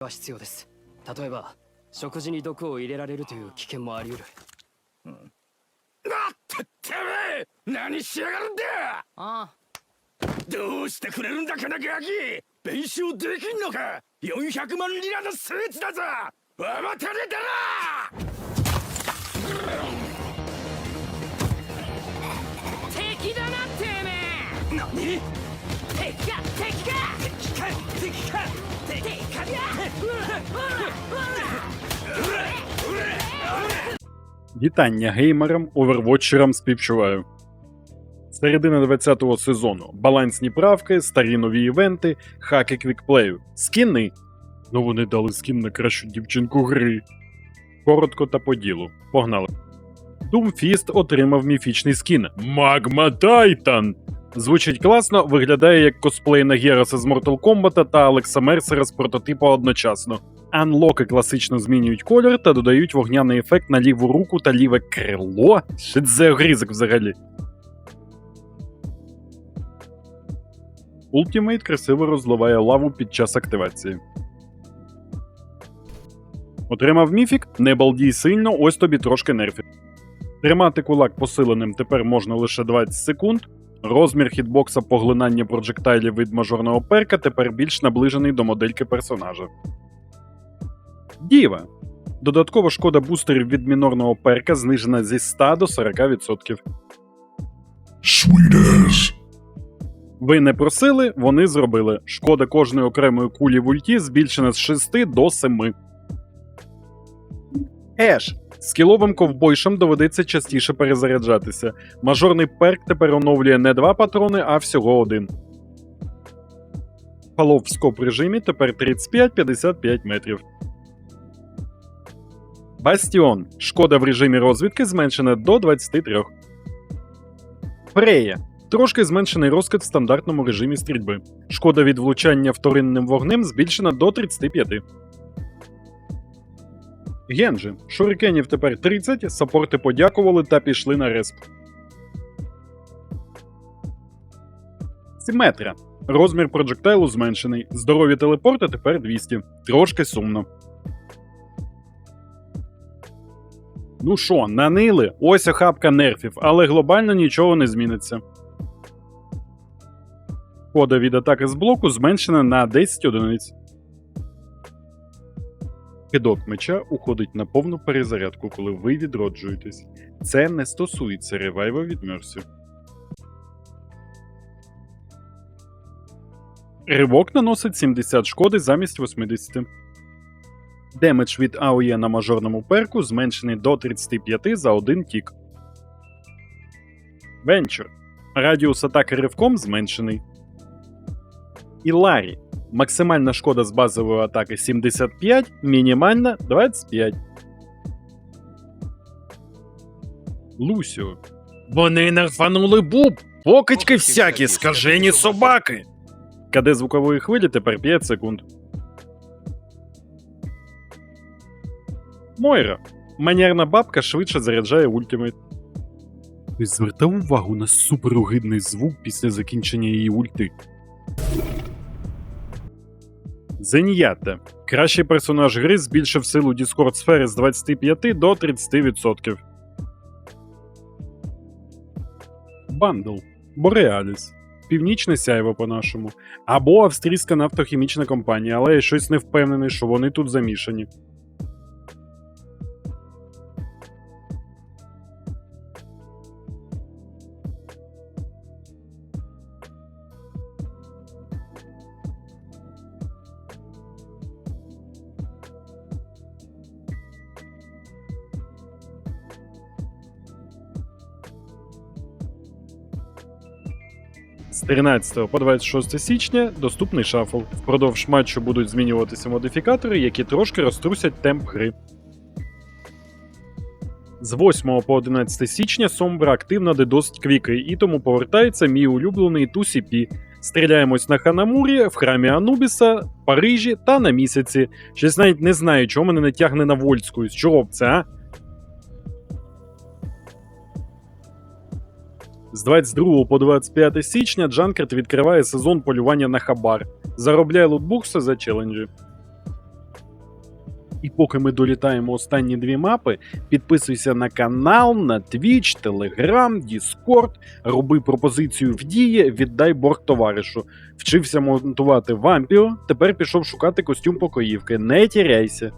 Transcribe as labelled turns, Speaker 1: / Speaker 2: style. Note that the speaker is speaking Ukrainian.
Speaker 1: は必要です。例えば食事に毒を入れられるという危険もあり得る。
Speaker 2: ててめえ何しやがるんだ！
Speaker 1: あ
Speaker 2: どうしてくれるんだ金ガキ！弁償できんのか！400万リラのスーツだぞ！甘たれだ
Speaker 1: 敵だなてめ
Speaker 2: な何？
Speaker 3: Вітання геймерам, овервотчерам співчуваю. Середина 20-го сезону. Балансні правки, старі нові івенти, хаки квікплею, скіни. Ну вони дали скін на кращу дівчинку гри. Коротко та по ділу. Погнали. Doomfist отримав міфічний скін Магма Тайтан. Звучить класно, виглядає як косплей на Гераса з Mortal Kombat та Алекса Мерсера з прототипу одночасно. Анлоки класично змінюють колір та додають вогняний ефект на ліву руку та ліве крило. Що це за грізок взагалі? Ультімейт красиво розливає лаву під час активації. Отримав міфік, не балдій сильно, ось тобі трошки нерфів. Тримати кулак посиленим тепер можна лише 20 секунд. Розмір хітбокса поглинання проджектайлів від мажорного перка тепер більш наближений до модельки персонажа. Діва. Додаткова шкода бустерів від мінорного перка знижена зі 100 до 40%. Ви не просили, вони зробили. Шкода кожної окремої кулі в ульті збільшена з 6 до 7. Еш. Скіловим ковбойшам доведеться частіше перезаряджатися. Мажорний перк тепер оновлює не два патрони, а всього один. Фалов в скоп режимі тепер 35-55 метрів. Бастіон. Шкода в режимі розвідки зменшена до 23. Фрея. Трошки зменшений розкид в стандартному режимі стрільби. Шкода від влучання вторинним вогнем збільшена до 35. Генджі. Шурикенів тепер 30, сапорти подякували та пішли на респ. Симетра. Розмір проджектайлу зменшений. Здоров'я телепорта тепер 200. Трошки сумно. Ну що, нанили? Ось охапка нерфів, але глобально нічого не зміниться. Кода від атаки з блоку зменшена на 10 одиниць. Кидок меча уходить на повну перезарядку, коли ви відроджуєтесь. Це не стосується ревайва від Мерсі. Ривок наносить 70 шкоди замість 80. Демедж від АОЄ на мажорному перку зменшений до 35 за один тік. Венчур. Радіус атаки ривком зменшений. Іларі. Максимальна шкода з базової атаки 75, мінімальна 25. Лусіо. Вони нарфанули буб! Покидьки всякі, скажені собаки! КД звукової хвилі тепер 5 секунд. Мойра. Манерна бабка швидше заряджає ультимейт. Ти звертав увагу на суперогидний звук після закінчення її ульти. Зеньята. Кращий персонаж гри збільшив силу Discord сфери з 25 до 30%. Бандл. Бореаліс. Північне сяйво по-нашому. Або австрійська нафтохімічна компанія, але я щось не впевнений, що вони тут замішані. З 13 по 26 січня доступний шафл. Впродовж матчу будуть змінюватися модифікатори, які трошки розтрусять темп гри. З 8 по 11 січня Сомбра активна дедосить квіки, і тому повертається мій улюблений 2CP. Стріляємось на Ханамурі, в храмі Анубіса, Парижі та на місяці. Щось навіть не знаю, чого мене не тягне на Вольську. З чого б це, а? З 22 по 25 січня Джанкерт відкриває сезон полювання на хабар. Заробляє лутбукси за челенджі. І поки ми долітаємо останні дві мапи, підписуйся на канал, на Twitch, Telegram, Discord, роби пропозицію в дії, віддай борг товаришу. Вчився монтувати вампіо, тепер пішов шукати костюм покоївки. Не тіряйся.